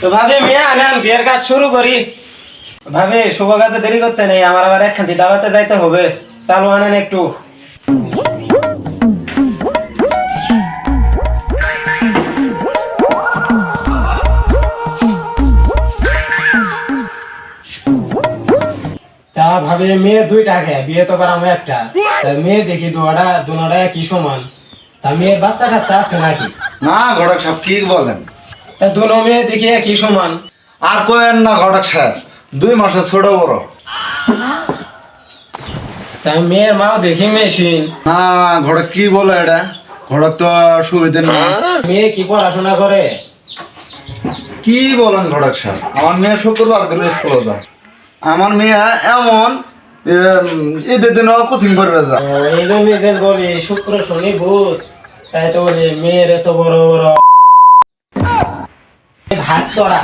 তো ভাবি, মেয়ে, আনেন, বিয়ের কাজ শুরু করি। ভাবি, শুভ কাজে দেরি করতে নেই, আমার আবার একখান দাওয়াতে যাইতে হবে। চালু আনেন একটু। তা ভাবে মেয়ে দুইটা কে বিয়ে তো করাম একটা। তা মেয়ে দেখি দুটা দুটা কি সমান। তা মেয়ের বাচ্চা টাচ্চা আছে নাকি? না ঘটক সাহেব কি বলেন? তা দুনো মেয়ে দেখি কি সমান। আর কোয়েন না ঘটক সাহেব দুই মাসে ছোট বড়। তা মেয়ের মাও দেখি মেশিন। না ঘটক কি বলে এটা? ঘটক তো সুবিধে না মেয়ে কি পড়াশোনা করে? কি বলেন ঘটক সাহেব? আমার মেয়ে শুক্রবার দিলে স্কুলে যায়। আমার মেয়ে এমন ঈদের দিনও কোচিং করবে যা এই জন্য এদের বলি শুক্র শনি ভূত তাই তো বলি মেয়ের এত বড় বড় ভাত তোরা